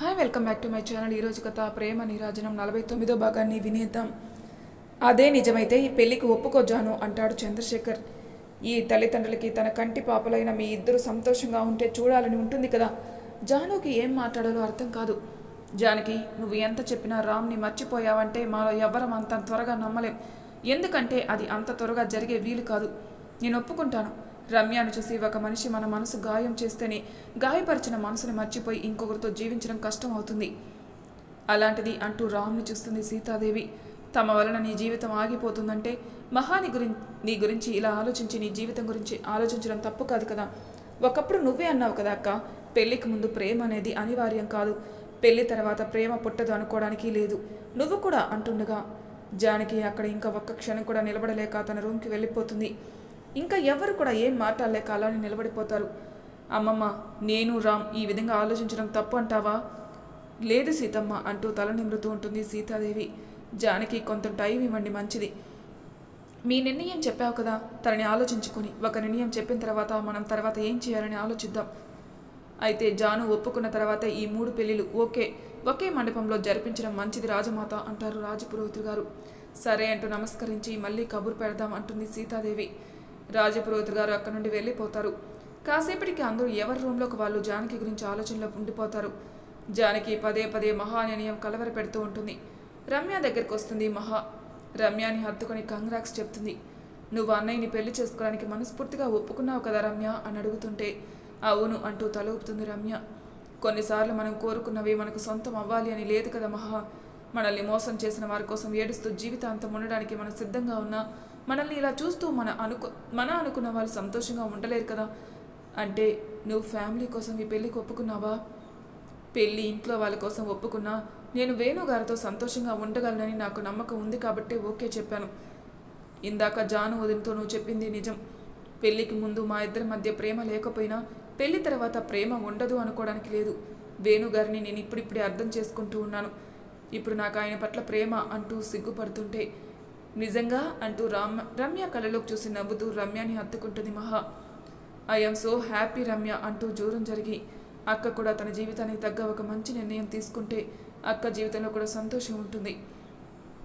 Hi welcome back to my channel ఈరోజు కథ ప్రేమ నీరాజనం నలభై తొమ్మిదో భాగాన్ని వినేద్దాం. అదే నిజమైతే ఈ పెళ్ళికి ఒప్పుకోజాను అంటాడు చంద్రశేఖర్. ఈ తల్లిదండ్రులకి తన కంటి పాపలైన మీ ఇద్దరు సంతోషంగా ఉంటే చూడాలని ఉంటుంది కదా? జానుకి ఏం మాట్లాడాలో అర్థం కాదు. జానకి నువ్వు ఎంత చెప్పినా రామ్ని మర్చిపోయావంటే మాలో ఎవ్వరం అంత త్వరగా నమ్మలేం. ఎందుకంటే అది అంత త్వరగా జరిగే వీలు కాదు. నేను ఒప్పుకుంటాను. రమ్యను చూసి ఒక మనిషి మన మనసు గాయం చేస్తేనే గాయపరిచిన మనసుని మర్చిపోయి ఇంకొకరితో జీవించడం కష్టం అవుతుంది. అలాంటిది అంటూ రామ్ని చూస్తుంది సీతాదేవి. తమ వలన నీ జీవితం ఆగిపోతుందంటే మహాని గురి నీ గురించి ఇలా ఆలోచించి నీ జీవితం గురించి ఆలోచించడం తప్పు కాదు కదా. ఒకప్పుడు నువ్వే అన్నావు కదా అక్క పెళ్ళికి ముందు ప్రేమ అనేది అనివార్యం కాదు. పెళ్ళి తర్వాత ప్రేమ పుట్టదు అనుకోవడానికి లేదు. నువ్వు కూడా అంటుండగా జానకి అక్కడ ఇంకా ఒక్క క్షణం కూడా నిలబడలేక తన రూమ్కి వెళ్ళిపోతుంది. ఇంకా ఎవరు కూడా ఏం మాట్లాడలేక అలానే నిలబడిపోతారు. అమ్మమ్మ నేను రామ్ ఈ విధంగా ఆలోచించడం తప్పు అంటావా? లేదు సీతమ్మ అంటూ తల నిమురుతూ ఉంటుంది సీతాదేవి. జానకి కొంత టైం ఇవ్వండి మంచిది. మీ నిర్ణయం చెప్పావు కదా తనని ఆలోచించుకొని. ఒక నిర్ణయం చెప్పిన తర్వాత మనం తర్వాత ఏం చేయాలని ఆలోచిద్దాం. అయితే జాను ఒప్పుకున్న తర్వాత ఈ మూడు పెళ్ళిలు ఓకే. ఒకే మండపంలో జరిపించడం మంచిది రాజమాత అంటారు రాజపురోహితులు గారు. సరే అంటూ నమస్కరించి మళ్ళీ కబురు పెడదాం అంటుంది సీతాదేవి. రాజపురోహిత్ గారు అక్కడి నుండి వెళ్ళిపోతారు. కాసేపటికి అందరూ ఎవరి రూమ్లోకి వాళ్ళు జానకి గురించి ఆలోచనలో ఉండిపోతారు. జానకి పదే పదే మహా నిర్ణయం కలవర పెడుతూ ఉంటుంది. రమ్య దగ్గరికి వస్తుంది మహా. రమ్యాని హత్తుకొని కంగ్రాక్స్ చెప్తుంది. నువ్వు అన్నయ్యని పెళ్ళి చేసుకోవడానికి మనస్ఫూర్తిగా ఒప్పుకున్నావు కదా రమ్య? అని అడుగుతుంటే అవును అంటూ తల ఊపుతుంది రమ్య. కొన్నిసార్లు మనం కోరుకున్నవి మనకు సొంతం అవ్వాలి అని లేదు కదా మహా. మనల్ని మోసం చేసిన వారి కోసం ఏడుస్తూ జీవితాంతం ఉండడానికి మనం సిద్ధంగా ఉన్నా మనల్ని ఇలా చూస్తూ మన అనుకు మన అనుకున్న వాళ్ళు సంతోషంగా ఉండలేరు కదా. అంటే నువ్వు ఫ్యామిలీ కోసం ఈ పెళ్ళికి ఒప్పుకున్నావా? పెళ్ళి ఇంట్లో వాళ్ళ కోసం ఒప్పుకున్నా? నేను వేణుగారితో సంతోషంగా ఉండగలనని నాకు నమ్మకం ఉంది కాబట్టి ఓకే చెప్పాను. ఇందాక జాను వదినతో నువ్వు చెప్పింది నిజం. పెళ్ళికి ముందు మా ఇద్దరి మధ్య ప్రేమ లేకపోయినా పెళ్ళి తర్వాత ప్రేమ ఉండదు అనుకోవడానికి లేదు. వేణుగారిని నేను ఇప్పుడిప్పుడే అర్థం చేసుకుంటూ ఉన్నాను. ఇప్పుడు నాకు ఆయన పట్ల ప్రేమ అంటూ సిగ్గుపడుతుంటే నిజంగా అంటూ రామ్ రమ్య కళ్ళలోకి చూసి నవ్వుతూ రమ్యాని హత్తుకుంటుంది మహా. ఐఎమ్ సో హ్యాపీ రమ్య అంటూ జూరం జరిగి అక్క కూడా తన జీవితానికి తగ్గ ఒక మంచి నిర్ణయం తీసుకుంటే అక్క జీవితంలో కూడా సంతోషం ఉంటుంది.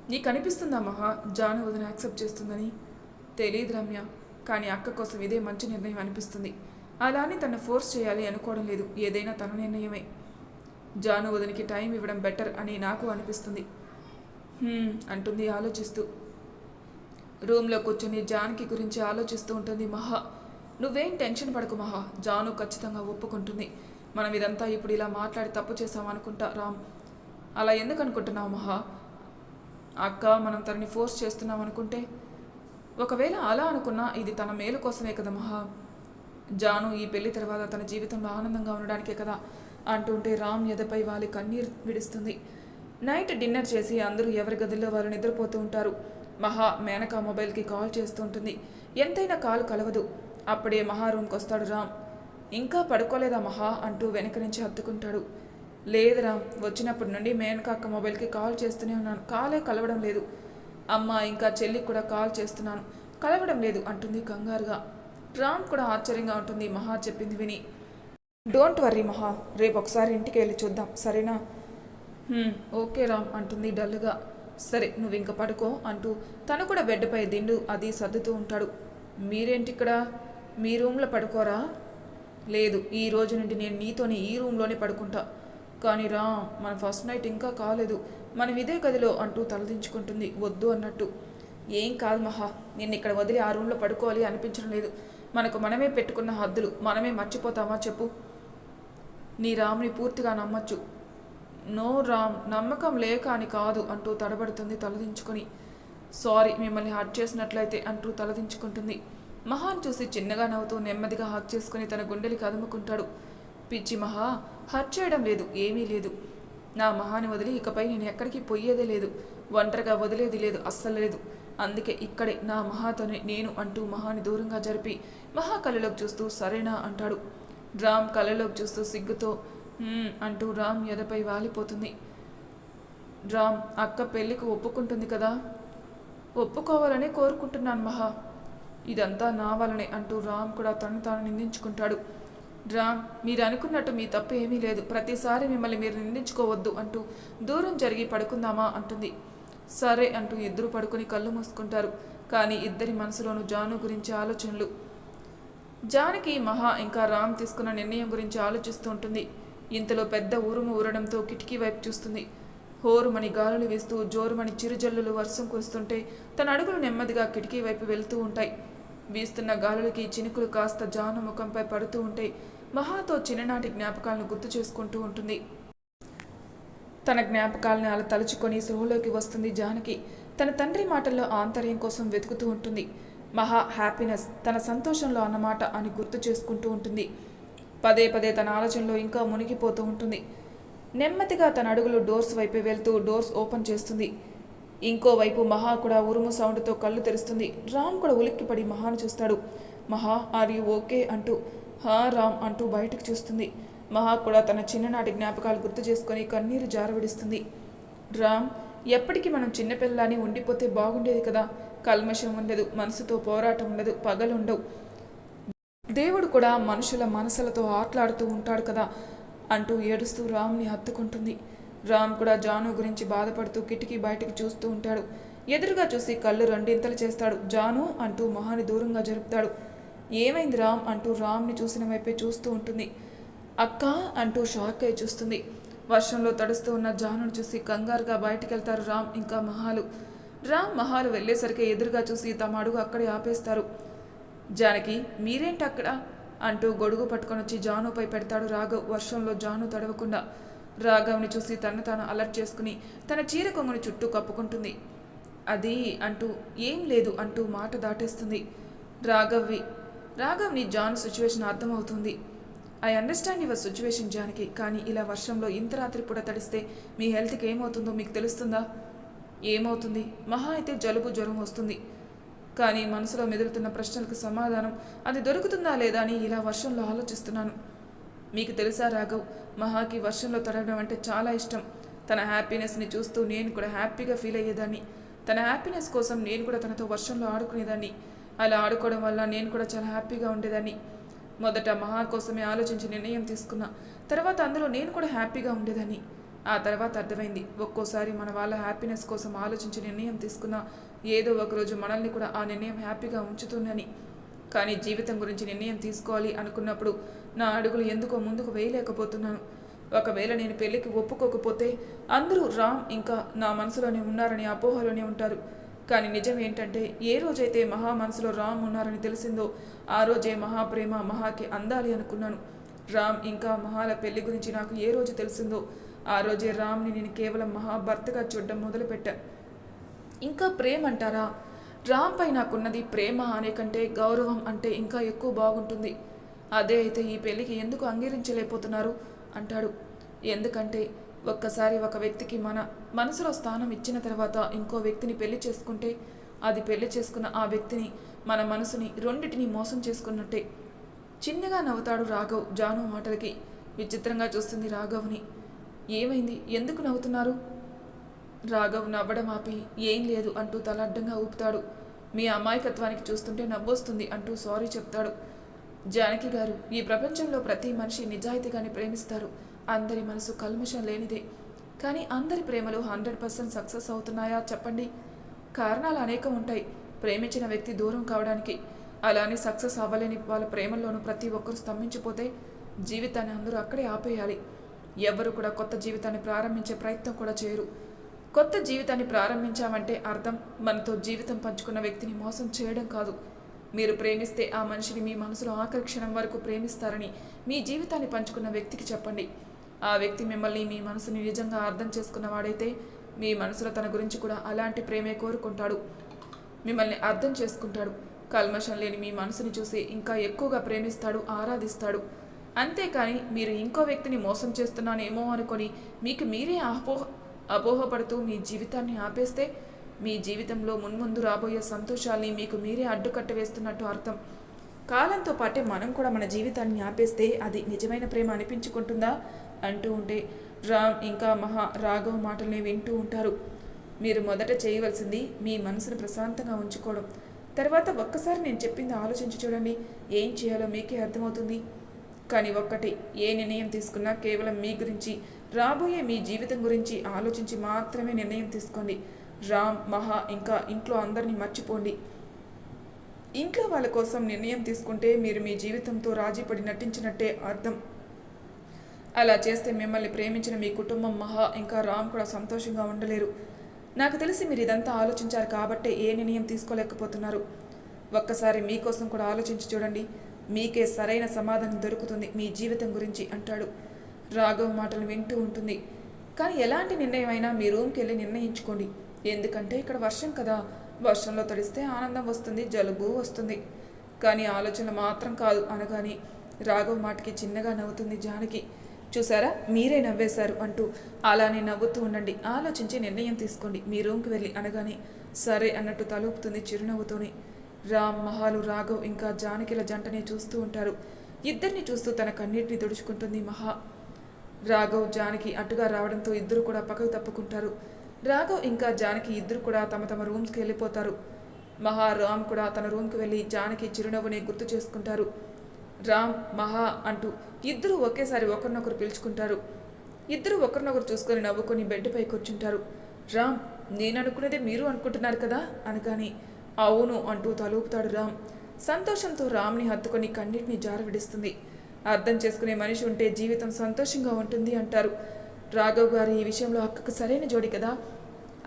నీకు అనిపిస్తుందా మహా? జాను వదిన యాక్సెప్ట్ చేస్తుందని. తెలియదు రమ్య కానీ అక్క కోసం ఇదే మంచి నిర్ణయం అనిపిస్తుంది. అలా అని తను ఫోర్స్ చేయాలి అనుకోవడం లేదు ఏదైనా తన నిర్ణయమే. జాను వదినికి టైం ఇవ్వడం బెటర్ అని నాకు అనిపిస్తుంది. అంటుంది ఆలోచిస్తూ. రూమ్లో కూర్చొని జాన్కి గురించి ఆలోచిస్తూ ఉంటుంది మహా. నువ్వేం టెన్షన్ పడకు మహా. జాను ఖచ్చితంగా ఒప్పుకుంటుంది. మనం ఇదంతా ఇప్పుడు ఇలా మాట్లాడి తప్పు చేసామనుకుంటా రామ్. అలా ఎందుకు అనుకుంటున్నావు మహా? అక్క మనం తనని ఫోర్స్ చేస్తున్నాం అనుకుంటే? ఒకవేళ అలా అనుకున్నా ఇది తన మేలు కోసమే కదా మహా. జాను ఈ పెళ్ళి తర్వాత తన జీవితంలో ఆనందంగా ఉండడానికే కదా అంటుంటే రామ్ ఎదపై వాలి కన్నీరు విడుస్తుంది. నైట్ డిన్నర్ చేసి అందరూ ఎవరి గదిలో వారు నిద్రపోతూ ఉంటారు. మహా మేనకా మొబైల్కి కాల్ చేస్తూ ఉంటుంది ఎంతైనా కాలు కలవదు. అప్పుడే మహా రూమ్కి వస్తాడు రామ్. ఇంకా పడుకోలేదా మహా అంటూ వెనక నుంచి హత్తుకుంటాడు. లేదు రామ్ వచ్చినప్పటి నుండి మేనకాక అక్క మొబైల్కి కాల్ చేస్తూనే ఉన్నాను. కాలే కలవడం లేదు. అమ్మ ఇంకా చెల్లికి కూడా కాల్ చేస్తున్నాను. కలవడం లేదు అంటుంది కంగారుగా. రామ్ కూడా ఆశ్చర్యంగా ఉంటుంది మహా చెప్పింది విని. డోంట్ వర్రీ మహా రేపు ఒకసారి ఇంటికి వెళ్ళి చూద్దాం. సరేనా? ఓకే రామ్ అంటుంది డల్గా. సరే నువ్వు ఇంక పడుకో అంటూ తను కూడా బెడ్పై దిండు అది సర్దుతూ ఉంటాడు. మీరేంటి ఇక్కడ మీ రూమ్లో పడుకోరా? లేదు ఈ రోజు నుండి నేను నీతోనే ఈ రూమ్లోనే పడుకుంటా. కానీ రా మన ఫస్ట్ నైట్ ఇంకా కాలేదు. మనం ఇదే గదిలో అంటూ తలదించుకుంటుంది వద్దు అన్నట్టు. ఏం కాదు మహా నిన్ను ఇక్కడ వదిలి ఆ రూమ్లో పడుకోవాలి అనిపించడం లేదు. మనకు మనమే పెట్టుకున్న హద్దులు మనమే మర్చిపోతామా చెప్పు. నీ రాముని పూర్తిగా నమ్మచ్చు. నో రామ్ నమ్మకం లేక అని కాదు అంటూ తడబడుతుంది తలదించుకొని. సారీ మిమ్మల్ని హర్ట్ చేసినట్లయితే అంటూ తలదించుకుంటుంది. మహాన్ చూసి చిన్నగా నవ్వుతూ నెమ్మదిగా హక్ చేసుకుని తన గుండెలు కదుముకుంటాడు పిచ్చి మహా హర్ట్ చేయడం లేదు ఏమీ లేదు. నా మహాని వదిలి ఇకపై నేను ఎక్కడికి పోయేదే లేదు. ఒంటరిగా వదిలేది లేదు అస్సలు లేదు. అందుకే ఇక్కడే నా మహాతోని నేను అంటూ మహాని దూరంగా జరిపి మహా కళ్ళలోకి చూస్తూ సరేనా అంటాడు. రామ్ కళ్ళలోకి చూస్తూ సిగ్గుతో అంటూ రామ్ ఎదపై వాలిపోతుంది. రామ్ అక్క పెళ్ళికి ఒప్పుకుంటుంది కదా? ఒప్పుకోవాలని కోరుకుంటున్నాను మహా. ఇదంతా నా వలనే అంటూ రామ్ కూడా తను తాను నిందించుకుంటాడు. రామ్ మీరు అనుకున్నట్టు మీ తప్పు ఏమీ లేదు. ప్రతిసారి మిమ్మల్ని మీరు నిందించుకోవద్దు అంటూ దూరం జరిగి పడుకుందామా అంటుంది. సరే అంటూ ఇద్దరు పడుకుని కళ్ళు మూసుకుంటారు. కానీ ఇద్దరి మనసులోనూ జాను గురించి ఆలోచనలు. జానకి మహా ఇంకా రామ్ తీసుకున్న నిర్ణయం గురించి ఆలోచిస్తూ ఉంటుంది. ఇంతలో పెద్ద ఉరుము ఊరడంతో కిటికీ వైపు చూస్తుంది. హోరుమని గాలులు వేస్తూ జోరుమని చిరుజల్లులు వర్షం కురుస్తుంటే తన అడుగులు నెమ్మదిగా కిటికీ వైపు వెళ్తూ ఉంటాయి. వీస్తున్న గాలులకి చినుకులు కాస్త జాను ముఖంపై పడుతూ ఉంటే మహాతో చిన్ననాటి జ్ఞాపకాలను గుర్తు చేసుకుంటూ ఉంటుంది. తన జ్ఞాపకాలను అలా తలుచుకొని సృహలోకి వస్తుంది జానకి. తన తండ్రి మాటల్లో ఆంతర్యం కోసం వెతుకుతూ ఉంటుంది. మహా హ్యాపీనెస్ తన సంతోషంలో అన్నమాట అని గుర్తు చేసుకుంటూ ఉంటుంది. పదే పదే తన ఆలోచనలో ఇంకా మునిగిపోతూ ఉంటుంది. నెమ్మదిగా తన అడుగులు డోర్స్ వైపు వెళ్తూ డోర్స్ ఓపెన్ చేస్తుంది. ఇంకోవైపు మహా కూడా ఉరుము సౌండ్తో కళ్ళు తెరుస్తుంది. రామ్ కూడా ఉలిక్కిపడి మహాను చూస్తాడు. మహా ఆర్ యు ఓకే అంటూ హా రామ్ అంటూ బయటకు చూస్తుంది. మహా కూడా తన చిన్ననాటి జ్ఞాపకాలు గుర్తు చేసుకొని కన్నీరు జారవిడిస్తుంది. రామ్ ఎప్పటికీ మనం చిన్నపిల్లని ఉండిపోతే బాగుండేది కదా. కల్మషం ఉండదు మనసుతో పోరాటం ఉండదు పగలుండవు. దేవుడు కూడా మనుషుల మనసులతో ఆటలాడుతూ ఉంటాడు కదా అంటూ ఏడుస్తూ రామ్ని హత్తుకుంటుంది. రామ్ కూడా జాను గురించి బాధపడుతూ కిటికీ బయటికి చూస్తూ ఉంటాడు. ఎదురుగా చూసి కళ్ళు రెండింతలు చేస్తాడు. జాను అంటూ మొహాన్ని దూరంగా జరుపుతాడు. ఏమైంది రామ్ అంటూ రామ్ని చూసిన వైపే చూస్తూ ఉంటుంది. అక్క అంటూ షాక్ అయి చూస్తుంది. వర్షంలో తడుస్తూ ఉన్న జానును చూసి కంగారుగా బయటికి వెళ్తారు రామ్ ఇంకా మహాలు. రామ్ మహాలు వెళ్ళేసరికి ఎదురుగా చూసి తమ అడుగు అక్కడే ఆపేస్తారు. జానకి మీరేంటి అక్కడ? అంటూ గొడుగు పట్టుకొని వచ్చి జానుపై పెడతాడు రాఘవ్. వర్షంలో జాను తడవకుండా రాఘవ్ని చూసి తను తాను అలర్ట్ చేసుకుని తన చీర కొంగుని చుట్టూ కప్పుకుంటుంది. అది అంటూ ఏం లేదు అంటూ మాట దాటేస్తుంది రాఘవ్వి. రాఘవ్ని జాన్ సిచ్యువేషన్ అర్థమవుతుంది. I understand your situation Janaki కానీ ఇలా వర్షంలో ఇంత రాత్రి పూట తడిస్తే మీ హెల్త్కి ఏమవుతుందో మీకు తెలుస్తుందా? ఏమవుతుంది? మహా అయితే జలుబు జ్వరం వస్తుంది. కానీ మనసులో మెదులుతున్న ప్రశ్నలకు సమాధానం అది దొరుకుతుందా లేదా అని ఇలా వర్షంలో ఆలోచిస్తున్నాను. మీకు తెలుసా రాఘవ్ మహాకి వర్షంలో తడవడం అంటే చాలా ఇష్టం. తన హ్యాపీనెస్ని చూస్తూ నేను కూడా హ్యాపీగా ఫీల్ అయ్యేదాన్ని. తన హ్యాపీనెస్ కోసం నేను కూడా తనతో వర్షంలో ఆడుకునేదాన్ని. అలా ఆడుకోవడం వల్ల నేను కూడా చాలా హ్యాపీగా ఉండేదాన్ని. మొదట మహా కోసమే ఆలోచించి నిర్ణయం తీసుకున్నా. తర్వాత అందులో నేను కూడా హ్యాపీగా ఉండేదాన్ని. ఆ తర్వాత అర్థమైంది. ఒక్కోసారి మన వాళ్ళ హ్యాపీనెస్ కోసం ఆలోచించి నిర్ణయం తీసుకున్నా ఏదో ఒకరోజు మనల్ని కూడా ఆ నిర్ణయం హ్యాపీగా ఉంచుతుందని. కానీ జీవితం గురించి నిర్ణయం తీసుకోవాలి అనుకున్నప్పుడు నా అడుగులు ఎందుకో ముందుకు వేయలేకపోతున్నాను. ఒకవేళ నేను పెళ్ళికి ఒప్పుకోకపోతే అందరూ రామ్ ఇంకా నా మనసులోనే ఉన్నారని అపోహలోనే ఉంటారు. కానీ నిజం ఏంటంటే ఏ రోజైతే మహా మనసులో రామ్ ఉన్నారని తెలిసిందో ఆ రోజే మహాప్రేమ మహాకి అందాలి అనుకున్నాను. రామ్ ఇంకా మహాల పెళ్ళి గురించి నాకు ఏ రోజు తెలిసిందో ఆ రోజే రామ్ని నేను కేవలం మహాభర్తగా చూడడం మొదలుపెట్టా. ఇంకా ప్రేమ అంటారా? రామ్పై నాకున్నది ప్రేమ అనే కంటే గౌరవం అంటే ఇంకా ఎక్కువ బాగుంటుంది. అదే అయితే ఈ పెళ్ళికి ఎందుకు అంగీకరించలేకపోతున్నారు? అంటాడు. ఎందుకంటే ఒక్కసారి ఒక వ్యక్తికి మన మనసులో స్థానం ఇచ్చిన తర్వాత ఇంకో వ్యక్తిని పెళ్ళి చేసుకుంటే అది పెళ్ళి చేసుకున్న ఆ వ్యక్తిని మన మనసుని రెండిటిని మోసం చేసుకున్నట్టే. చిన్నగా నవ్వుతాడు రాఘవ్ జాను మాటలకి. విచిత్రంగా చూస్తుంది రాఘవ్ని. ఏమైంది? ఎందుకు నవ్వుతున్నారు? రాఘవ్ నవ్వడం ఆపి ఏం లేదు అంటూ తల అడ్డంగా ఊపుతాడు. మీ అమాయకత్వానికి చూస్తుంటే నవ్వొస్తుంది అంటూ సారీ చెప్తాడు. జానకి గారు ఈ ప్రపంచంలో ప్రతి మనిషి నిజాయితీగానే ప్రేమిస్తారు. అందరి మనసు కల్మషం లేనిదే. కానీ అందరి ప్రేమలు హండ్రెడ్ పర్సెంట్ సక్సెస్ అవుతున్నాయా చెప్పండి? కారణాలు అనేకం ఉంటాయి. ప్రేమించిన వ్యక్తి దూరం కావడానికి. అలానే సక్సెస్ అవ్వలేని వాళ్ళ ప్రేమల్లోనూ ప్రతి ఒక్కరు స్తంభించిపోతే జీవితాన్ని అందరూ అక్కడే ఆపేయాలి. ఎవరు కూడా కొత్త జీవితాన్ని ప్రారంభించే ప్రయత్నం కూడా చేయరు. కొత్త జీవితాన్ని ప్రారంభించామంటే అర్థం మనతో జీవితం పంచుకున్న వ్యక్తిని మోసం చేయడం కాదు. మీరు ప్రేమిస్తే ఆ మనిషిని మీ మనసులో ఆకర్షణం వరకు ప్రేమిస్తారని మీ జీవితాన్ని పంచుకున్న వ్యక్తికి చెప్పండి. ఆ వ్యక్తి మిమ్మల్ని మీ మనసుని నిజంగా అర్థం చేసుకున్నవాడైతే మీ మనసులో తన గురించి కూడా అలాంటి ప్రేమే కోరుకుంటాడు. మిమ్మల్ని అర్థం చేసుకుంటాడు. కల్మషం లేని మీ మనసుని చూసి ఇంకా ఎక్కువగా ప్రేమిస్తాడు ఆరాధిస్తాడు. అంతేకాని మీరు ఇంకో వ్యక్తిని మోసం చేస్తున్నానేమో అనుకొని మీకు మీరే అపోహ అపోహపడుతూ మీ జీవితాన్ని ఆపేస్తే మీ జీవితంలో మున్ముందు రాబోయే సంతోషాల్ని మీకు మీరే అడ్డుకట్ట వేస్తున్నట్టు అర్థం. కాలంతో పాటే మనం కూడా మన జీవితాన్ని ఆపేస్తే అది నిజమైన ప్రేమ అనిపించుకుంటుందా? అంటూ ఉంటే రామ్ ఇంకా మహా రాఘవ్ మాటల్ని వింటూ ఉంటారు. మీరు మొదట చేయవలసింది మీ మనసును ప్రశాంతంగా ఉంచుకోవడం. తర్వాత ఒక్కసారి నేను చెప్పింది ఆలోచించి చూడండి. ఏం చేయాలో మీకే అర్థమవుతుంది. కానీ ఒక్కటి ఏ నిర్ణయం తీసుకున్నా కేవలం మీ గురించి రాబోయే మీ జీవితం గురించి ఆలోచించి మాత్రమే నిర్ణయం తీసుకోండి. రామ్ మహా ఇంకా ఇంట్లో అందరినీ మర్చిపోండి. ఇంట్లో వాళ్ళ కోసం నిర్ణయం తీసుకుంటే మీరు మీ జీవితంతో రాజీపడి నటించినట్టే అర్థం. అలా చేస్తే మిమ్మల్ని ప్రేమించిన మీ కుటుంబం మహా ఇంకా రామ్ కూడా సంతోషంగా ఉండలేరు. నాకు తెలిసి మీరు ఇదంతా ఆలోచించారు కాబట్టే ఏ నిర్ణయం తీసుకోలేకపోతున్నారు. ఒక్కసారి మీకోసం కూడా ఆలోచించి చూడండి. మీకే సరైన సమాధానం దొరుకుతుంది మీ జీవితం గురించి అంటాడు. రాఘవ్ మాటలు వింటూ ఉంటుంది. కానీ ఎలాంటి నిర్ణయం అయినా మీ రూమ్కి వెళ్ళి నిర్ణయించుకోండి. ఎందుకంటే ఇక్కడ వర్షం కదా. వర్షంలో తడిస్తే ఆనందం వస్తుంది జలుబు వస్తుంది. కానీ ఆలోచన మాత్రం కాదు అనగాని రాఘవ్ మాటకి చిన్నగా నవ్వుతుంది జానకి. చూసారా? మీరే నవ్వేశారు అంటూ అలానే నవ్వుతూ ఉండండి. ఆలోచించి నిర్ణయం తీసుకోండి. మీ రూమ్కి వెళ్ళి అనగానే సరే అన్నట్టు తలుపుతుంది చిరునవ్వుతోని. రామ్ మహాలు రాఘవ్ ఇంకా జానకిల జంటని చూస్తూ ఉంటారు. ఇద్దరిని చూస్తూ తన కన్నీటిని తుడుచుకుంటుంది మహా. రాఘవ్ జానకి అటుగా రావడంతో ఇద్దరు కూడా పక్కకు తప్పుకుంటారు. రాఘవ్ ఇంకా జానకి ఇద్దరు కూడా తమ తమ రూమ్స్కి వెళ్ళిపోతారు. మహా రామ్ కూడా తన రూమ్కి వెళ్ళి జానకి చిరునవ్వుని గుర్తు చేసుకుంటారు. రామ్ మహా అంటూ ఇద్దరు ఒకేసారి ఒకరినొకరు పిలుచుకుంటారు. ఇద్దరు ఒకరినొకరు చూసుకొని నవ్వుకొని బెడ్పై కూర్చుంటారు. రామ్ నేను అనుకునేదే మీరు అనుకుంటున్నారు కదా అనగాని అవును అంటూ తలూపుతాడు రామ్. సంతోషంతో రామ్ని హత్తుకొని కన్నిటిని జారవిడిస్తుంది. అర్థం చేసుకునే మనిషి ఉంటే జీవితం సంతోషంగా ఉంటుంది అంటారు. రాఘవ్ గారు ఈ విషయంలో అక్కకు సరైన జోడి కదా?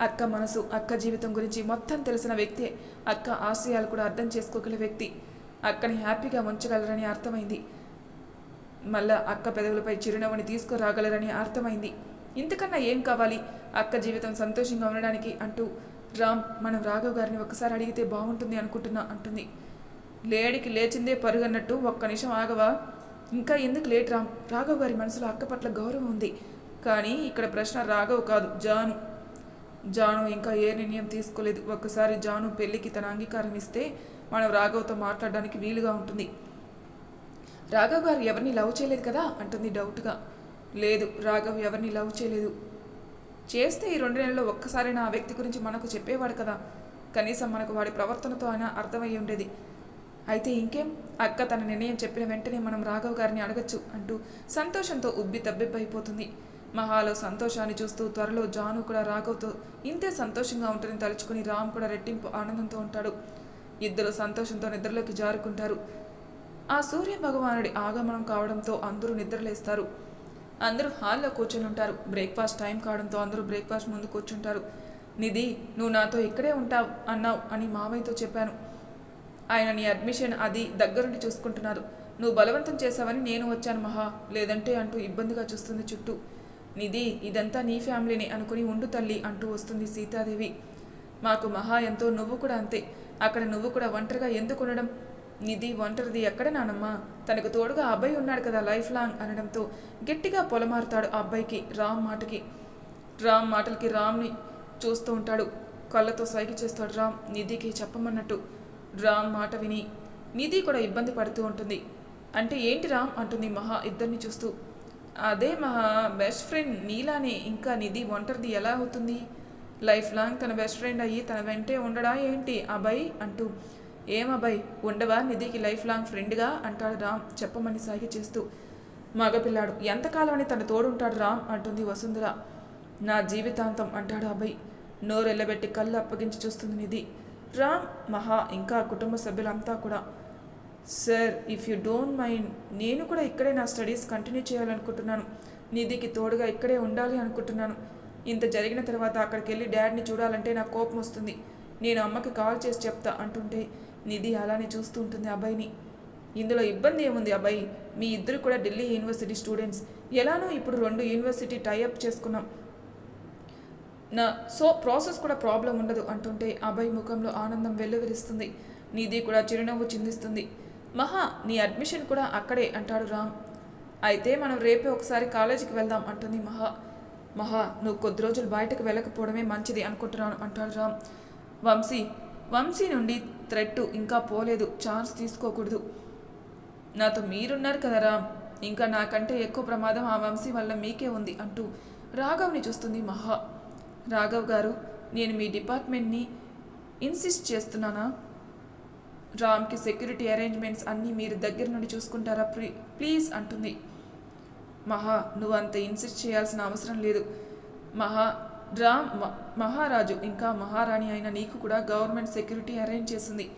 అక్క మనసు అక్క జీవితం గురించి మొత్తం తెలిసిన వ్యక్తే అక్క ఆశయాలు కూడా అర్థం చేసుకోగల వ్యక్తి. అక్కని హ్యాపీగా ఉంచగలరని అర్థమైంది. మళ్ళా అక్క పెదవులపై చిరునవ్వుని తీసుకురాగలరని అర్థమైంది. ఇంతకన్నా ఏం కావాలి? అక్క జీవితం సంతోషంగా ఉండడానికి అంటూ రామ్ మనం రాఘవ్ గారిని ఒకసారి అడిగితే బాగుంటుంది అనుకుంటున్నా అంటుంది. లేడికి లేచిందే పరుగన్నట్టు ఒక్క నిమిషం ఆగవా? ఇంకా ఎందుకు లేట్ రామ్ రాఘవ్ గారి మనసులో అక్క పట్ల గౌరవం ఉంది. కానీ ఇక్కడ ప్రశ్న రాఘవ్ కాదు జాను. జాను ఇంకా ఏ నిర్ణయం తీసుకోలేదు. ఒక్కసారి జాను పెళ్ళికి తన అంగీకారం ఇస్తే మనం రాఘవ్తో మాట్లాడడానికి వీలుగా ఉంటుంది. రాఘవ్ గారు ఎవరిని లవ్ చేయలేదు కదా? అంటుంది డౌట్గా. లేదు రాఘవ్ ఎవరిని లవ్ చేయలేదు. చేస్తే ఈ రెండు నెలల్లో ఒక్కసారి నా వ్యక్తి గురించి మనకు చెప్పేవాడు కదా. కనీసం మనకు వాడి ప్రవర్తనతో అయినా అర్థమయ్యి ఉండేది. అయితే ఇంకేం? అక్క తన నిర్ణయం చెప్పిన వెంటనే మనం రాఘవ్ గారిని అడగచ్చు అంటూ సంతోషంతో ఉబ్బి తబ్బిబ్బైపోతుంది. మహాలో సంతోషాన్ని చూస్తూ త్వరలో జాను కూడా రాఘవ్తో ఇంతే సంతోషంగా ఉంటుందని తలుచుకుని రామ్ కూడా రెట్టింపు ఆనందంతో ఉంటాడు. ఇద్దరు సంతోషంతో నిద్రలోకి జారుకుంటారు. ఆ సూర్య భగవానుడి ఆగమనం కావడంతో అందరూ నిద్రలేస్తారు. అందరూ హాల్లో కూర్చొని ఉంటారు బ్రేక్ఫాస్ట్ టైం కావడంతో అందరూ బ్రేక్ఫాస్ట్ ముందు కూర్చుంటారు. నిధి నువ్వు నాతో ఇక్కడే ఉంటావు అన్నావు అని మామయ్యతో చెప్పాను. ఆయన నీ అడ్మిషన్ అది దగ్గరుండి చూసుకుంటున్నారు. నువ్వు బలవంతం చేశావని నేను వచ్చాను మహా. లేదంటే అంటూ ఇబ్బందిగా చూస్తుంది చుట్టూ. నిధి ఇదంతా నీ ఫ్యామిలీని అనుకుని ఉండు తల్లి అంటూ వస్తుంది సీతాదేవి. మాకు మహా ఎంతో నువ్వు కూడా అంతే. అక్కడ నువ్వు కూడా ఒంటరిగా ఎందుకు ఉండడం? నిధి ఒంటరిది ఎక్కడ నానమ్మా? తనకు తోడుగా అబ్బాయి ఉన్నాడు కదా లైఫ్ లాంగ్ అనడంతో గట్టిగా పొలమారుతాడు ఆ అబ్బాయికి రామ్ మాటకి. రామ్ మాటలకి రామ్ని చూస్తూ ఉంటాడు. కళ్ళతో సైకి చేస్తాడు రామ్ నిధికి చెప్పమన్నట్టు. రామ్ మాట విని నిధి కూడా ఇబ్బంది పడుతూ ఉంటుంది. అంటే ఏంటి రామ్? అంటుంది మహా ఇద్దరిని చూస్తూ. అదే మహా బెస్ట్ ఫ్రెండ్ నీలానే ఇంకా నిధి ఒంటరిది ఎలా అవుతుంది? లైఫ్ లాంగ్ తన బెస్ట్ ఫ్రెండ్ అయ్యి తన వెంటే ఉండడా ఏంటి అబ్బాయి? అంటూ ఏం ఉండవా నిధికి లైఫ్ లాంగ్ ఫ్రెండ్గా? అంటాడు రామ్ చెప్పమని సాగి చేస్తూ. మగపిల్లాడు ఎంతకాలం అని తన తోడుంటాడు రామ్? అంటుంది వసుంధర. నా జీవితాంతం అంటాడు అబ్బాయి. నోరెల్లబెట్టి కళ్ళు అప్పగించి చూస్తుంది నిధి. రామ్ మహా ఇంకా కుటుంబ సభ్యులంతా కూడా. Sir if you don't mind నేను కూడా ఇక్కడే నా స్టడీస్ కంటిన్యూ చేయాలనుకుంటున్నాను. నిధికి తోడుగా ఇక్కడే ఉండాలి అనుకుంటున్నాను. ఇంత జరిగిన తర్వాత అక్కడికి వెళ్ళి డాడీని చూడాలంటే నాకు కోపం వస్తుంది నేను అమ్మకి కాల్ చేసి చెప్తా అంటుంటే నిధి అలానే చూస్తూ ఉంటుంది అబ్బాయిని ఇందులో ఇబ్బంది ఏముంది అబ్బాయి మీ ఇద్దరు కూడా ఢిల్లీ యూనివర్సిటీ స్టూడెంట్స్. ఎలానో ఇప్పుడు రెండు యూనివర్సిటీ టైఅప్ చేసుకున్నాం. నా సో ప్రాసెస్ కూడా ప్రాబ్లం ఉండదు అంటుంటే అభయ్ ముఖంలో ఆనందం వెల్లువిరుస్తుంది నిధి కూడా చిరునవ్వు చిందిస్తుంది. మహా నీ అడ్మిషన్ కూడా అక్కడే అంటాడు రామ్. అయితే మనం రేపే ఒకసారి కాలేజీకి వెళ్దాం అంటుంది మహా. మహా నువ్వు కొద్ది రోజులు బయటకు వెళ్ళకపోవడమే మంచిది అనుకుంటున్నాను అంటాడు రామ్. వంశీ వంశీ నుండి థ్రెట్ ఇంకా పోలేదు. ఛాన్స్ తీసుకోకూడదు. నాతో మీరున్నారు కదా ఇంకా నాకంటే ఎక్కువ ప్రమాదం ఆ వంశీ వల్ల మీకే ఉంది అంటూ రాఘవ్ని చూస్తుంది మహా. రాఘవ్ గారు నేను మీ డిపార్ట్మెంట్ని ఇన్సిస్ట్ చేస్తున్నానా? రామ్కి సెక్యూరిటీ అరేంజ్మెంట్స్ అన్నీ మీరు దగ్గర నుండి చూసుకుంటారా ప్లీ ప్లీజ్ అంటుంది. మహా నువ్వు అంత ఇన్సిస్ట్ చేయాల్సిన అవసరం లేదు. మహా రామ్ మ- మహారాజు ఇంకా మహారాణి అయిన నీకు కూడా గవర్నమెంట్ సెక్యూరిటీ అరేంజ్ చేసింది.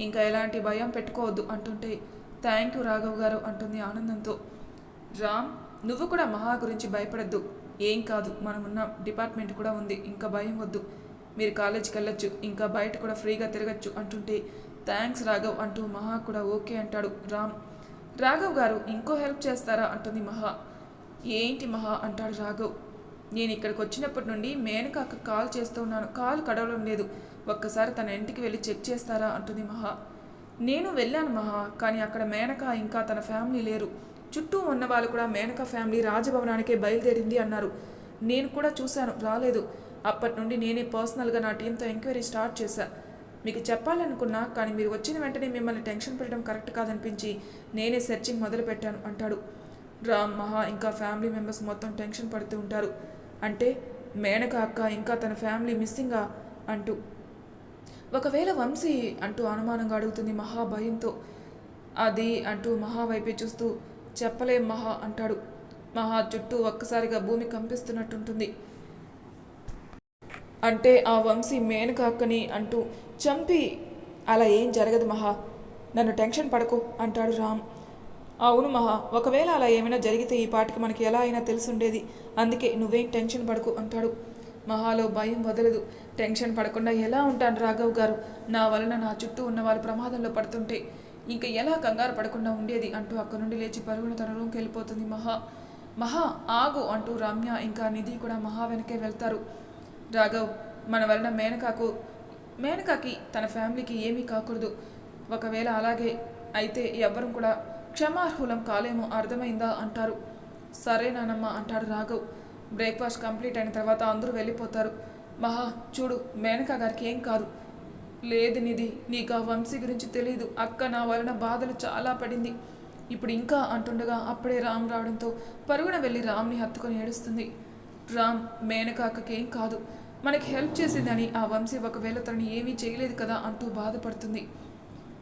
ఇంకా ఎలాంటి భయం పెట్టుకోవద్దు అంటుంటే థ్యాంక్ యూ రాఘవ్ గారు అంటుంది ఆనందంతో. రామ్ నువ్వు కూడా మహా గురించి భయపడద్దు. ఏం కాదు మనమున్న డిపార్ట్మెంట్ కూడా ఉంది ఇంకా భయం వద్దు. మీరు కాలేజీకి వెళ్ళొచ్చు ఇంకా బయట కూడా ఫ్రీగా తిరగచ్చు అంటుంటే థ్యాంక్స్ రాఘవ్ అంటూ మహా కూడా ఓకే అంటాడు రామ్. రాఘవ్ గారు ఇంకో హెల్ప్ చేస్తారా అంటుంది మహా. ఏంటి మహా అంటాడు రాఘవ్. నేను ఇక్కడికి వచ్చినప్పటి నుండి మేనకాక కాల్ చేస్తూ ఉన్నాను. కాల్ కడవడం లేదు. ఒక్కసారి తన ఇంటికి వెళ్ళి చెక్ చేస్తారా? అంటుంది మహా. నేను వెళ్ళాను మహా కానీ అక్కడ మేనక ఇంకా తన ఫ్యామిలీ లేరు. చుట్టూ ఉన్న వాళ్ళు కూడా మేనక ఫ్యామిలీ రాజభవనానికే బయలుదేరింది అన్నారు. నేను కూడా చూశాను రాలేదు. అప్పటి నుండి నేనే పర్సనల్గా నా టీంతో ఎంక్వైరీ స్టార్ట్ చేశాను మీకు చెప్పాలనుకున్నా కానీ మీరు వచ్చిన వెంటనే మిమ్మల్ని టెన్షన్ పెట్టడం కరెక్ట్ కాదనిపించి నేనే సెర్చింగ్ మొదలుపెట్టాను అంటాడు. రామ్ మహా ఇంకా ఫ్యామిలీ మెంబర్స్ మొత్తం టెన్షన్ పడుతూ ఉంటారు. అంటే మేనక అక్క ఇంకా తన ఫ్యామిలీ మిస్సింగా అంటూ. ఒకవేళ వంశీ అంటూ అనుమానంగా అడుగుతుంది మహా భయంతో. అది అంటూ మహా వైపే చూస్తూ చెప్పలేం మహా అంటాడు. మహా చుట్టూ ఒక్కసారిగా భూమి కంపిస్తున్నట్టుంటుంది. అంటే ఆ వంశీ మేనక అక్కని అంటూ చంపి అలా ఏం జరగదు మహా. నన్ను టెన్షన్ పడకు అంటాడు రామ్. అవును మహా ఒకవేళ అలా ఏమైనా జరిగితే ఈ పాటికి మనకి ఎలా అయినా తెలుసుండేది. అందుకే నువ్వేం టెన్షన్ పడకు అంటాడు. మహాలో భయం వదలదు. టెన్షన్ పడకుండా ఎలా ఉంటాను రాఘవ్ గారు? నా వలన నా చుట్టూ ఉన్న వాళ్ళు ప్రమాదంలో పడుతుంటే ఇంకా ఎలా కంగారు పడకుండా ఉండేది అంటూ అక్కడి నుండి లేచి పరుగున తన రూమ్కి వెళ్ళిపోతుంది మహా. మహా ఆగు అంటూ రమ్య ఇంకా నిధి కూడా మహా వెనకే వెళ్తారు. రాఘవ్ మన వలన మేనకాకు మేనకాకి తన ఫ్యామిలీకి ఏమీ కాకూడదు. ఒకవేళ అలాగే అయితే ఎవ్వరం కూడా క్షమార్హులం కాలేమో అర్థమైందా అంటారు. సరే నానమ్మ అంటాడు రాఘవ్. బ్రేక్ఫాస్ట్ కంప్లీట్ అయిన తర్వాత అందరూ వెళ్ళిపోతారు. మహా చూడు మేనకా గారికి ఏం కాదు. లేదు నిధి నీకు ఆ వంశీ గురించి తెలియదు అక్క నా వలన బాధలు చాలా పడింది. ఇప్పుడు ఇంకా అంటుండగా అప్పుడే రామ్ రావడంతో పరుగున వెళ్ళి రామ్ని హత్తుకొని ఏడుస్తుంది. రామ్ మేనక ఏం కాదు. మనకి హెల్ప్ చేసిందని ఆ వంశీ ఒకవేళ తనని ఏమీ చేయలేదు కదా అంటూ బాధపడుతుంది.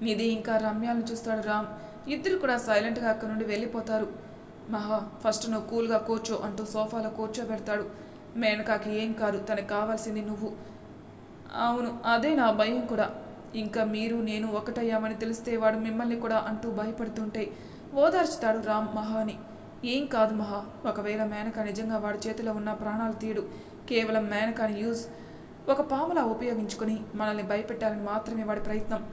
నిధి ఇంకా రమ్యాలను చూస్తాడు రామ్. ఇద్దరు కూడా సైలెంట్గా అక్కడి నుండి వెళ్ళిపోతారు. మహా ఫస్ట్ నువ్వు కూల్గా కూర్చో అంటూ సోఫాలో కూర్చోబెడతాడు. మేనకాకి ఏం కాదు తనకు కావాల్సింది నువ్వు. అవును అదే నా భయం కూడా. ఇంకా మీరు నేను ఒకటయ్యామని తెలిస్తే వాడు మిమ్మల్ని కూడా అంటూ భయపడుతుంటే ఓదార్చుతాడు రామ్ మహాని. ఏం కాదు మహా ఒకవేళ మేనక నిజంగా వాడి చేతిలో ఉన్న ప్రాణాలు తీయడు. కేవలం మేనకాని యూజ్ ఒక పాములా ఉపయోగించుకొని మనల్ని భయపెట్టాలని మాత్రమే వాడి ప్రయత్నం.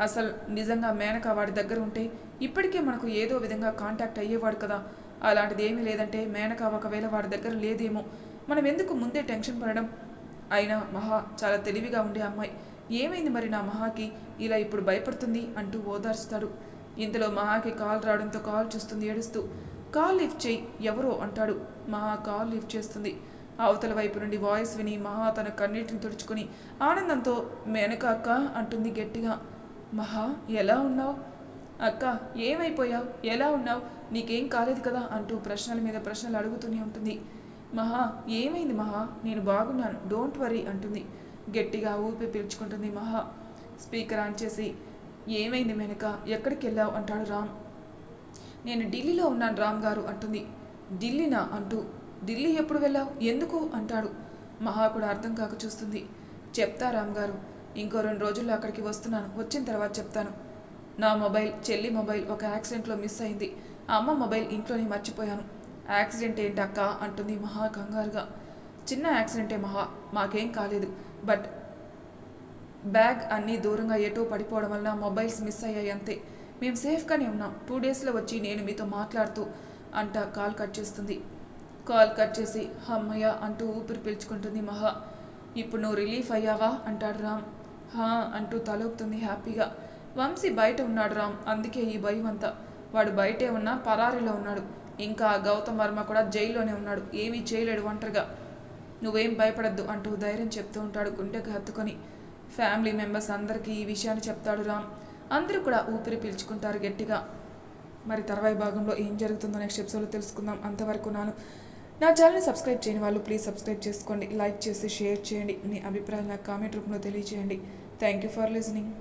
అసలు నిజంగా మేనక వాడి దగ్గర ఉంటే ఇప్పటికే మనకు ఏదో విధంగా కాంటాక్ట్ అయ్యేవాడు కదా. అలాంటిది ఏమీ లేదంటే మేనక ఒకవేళ వాడి దగ్గర లేదేమో. మనం ఎందుకు ముందే టెన్షన్ పడడం? అయినా మహా చాలా తెలివిగా ఉండే అమ్మాయి. ఏమైంది మరి నా మహాకి? ఇలా ఇప్పుడు భయపడుతుంది అంటూ ఓదార్చుతాడు ఇంతలో మహాకి కాల్ రావడంతో కాల్ చూస్తుంది ఏడుస్తూ కాల్ లిఫ్ట్ చేయి ఎవరో అంటాడు. మహా కాల్ లిఫ్ట్ చేస్తుంది. అవతల వైపు నుండి వాయిస్ విని మహా తన కన్నీటిని తుడుచుకుని ఆనందంతో మేనక అక్క అంటుంది గట్టిగా. మహా ఎలా ఉన్నావు? అక్క ఏమైపోయావు? ఎలా ఉన్నావు? నీకేం కాలేదు కదా అంటూ ప్రశ్నల మీద ప్రశ్నలు అడుగుతూనే ఉంటుంది. మహా ఏమైంది మహా? నేను బాగున్నాను డోంట్ వరీ అంటుంది. గట్టిగా ఊపి పీల్చుకుంటుంది మహా. స్పీకర్ ఆన్ చేసి ఏమైంది మెనక ఎక్కడికి వెళ్ళావు? అంటాడు రామ్. నేను ఢిల్లీలో ఉన్నాను రామ్ గారు అంటుంది. ఢిల్లీనా అంటూ ఢిల్లీ ఎప్పుడు వెళ్ళావు? ఎందుకు? అంటాడు. మహా కూడా అర్థం కాక చూస్తుంది. చెప్తా రామ్ గారు ఇంకో రెండు రోజుల్లో అక్కడికి వస్తున్నాను. వచ్చిన తర్వాత చెప్తాను. నా మొబైల్ చెల్లి మొబైల్ ఒక యాక్సిడెంట్లో మిస్ అయింది. అమ్మ మొబైల్ ఇంట్లోనే మర్చిపోయాను. యాక్సిడెంట్ ఏంటక్క అంటుంది మహా కంగారుగా. చిన్న యాక్సిడెంటే మహా మాకేం కాలేదు. బట్ బ్యాగ్ అన్నీ దూరంగా ఎటో పడిపోవడం వల్ల మొబైల్స్ మిస్ అయ్యాయి అంతే. మేము సేఫ్గానే ఉన్నాం. టూ డేస్లో వచ్చి నేను మీతో మాట్లాడుతూ అంట కాల్ కట్ చేస్తుంది. కాల్ కట్ చేసి అమ్మయ్య అంటూ ఊపిరి పీల్చుకుంటుంది మహా. ఇప్పుడు నువ్వు రిలీఫ్ అయ్యావా? అంటాడు రామ్. హా అంటూ తలూపుతుంది హ్యాపీగా. వంశీ బయట ఉన్నాడు రామ్ అందుకే ఈ భయం అంతా వాడు బయటే ఉన్నా పరారీలో ఉన్నాడు. ఇంకా గౌతమ్ వర్మ కూడా జైల్లోనే ఉన్నాడు. ఏమీ చేయలేడు ఒంటరిగా. నువ్వేం భయపడద్దు అంటూ ధైర్యం చెప్తూ ఉంటాడు గుండెకి హత్తుకొని. ఫ్యామిలీ మెంబర్స్ అందరికీ ఈ విషయాన్ని చెప్తాడు రామ్. అందరూ కూడా ఊపిరి పీల్చుకుంటారు గట్టిగా. మరి తర్వాయి భాగంలో ఏం జరుగుతుందో నెక్స్ట్ ఎపిసోడ్లో తెలుసుకుందాం. అంతవరకు నాను నా ఛానల్ని సబ్స్క్రైబ్ చేయని వాళ్ళు ప్లీజ్ సబ్స్క్రైబ్ చేసుకోండి లైక్ చేసి షేర్ చేయండి. మీ అభిప్రాయాలు నాకు కామెంట్ రూపంలో తెలియజేయండి థ్యాంక్ యూ ఫర్ లిజనింగ్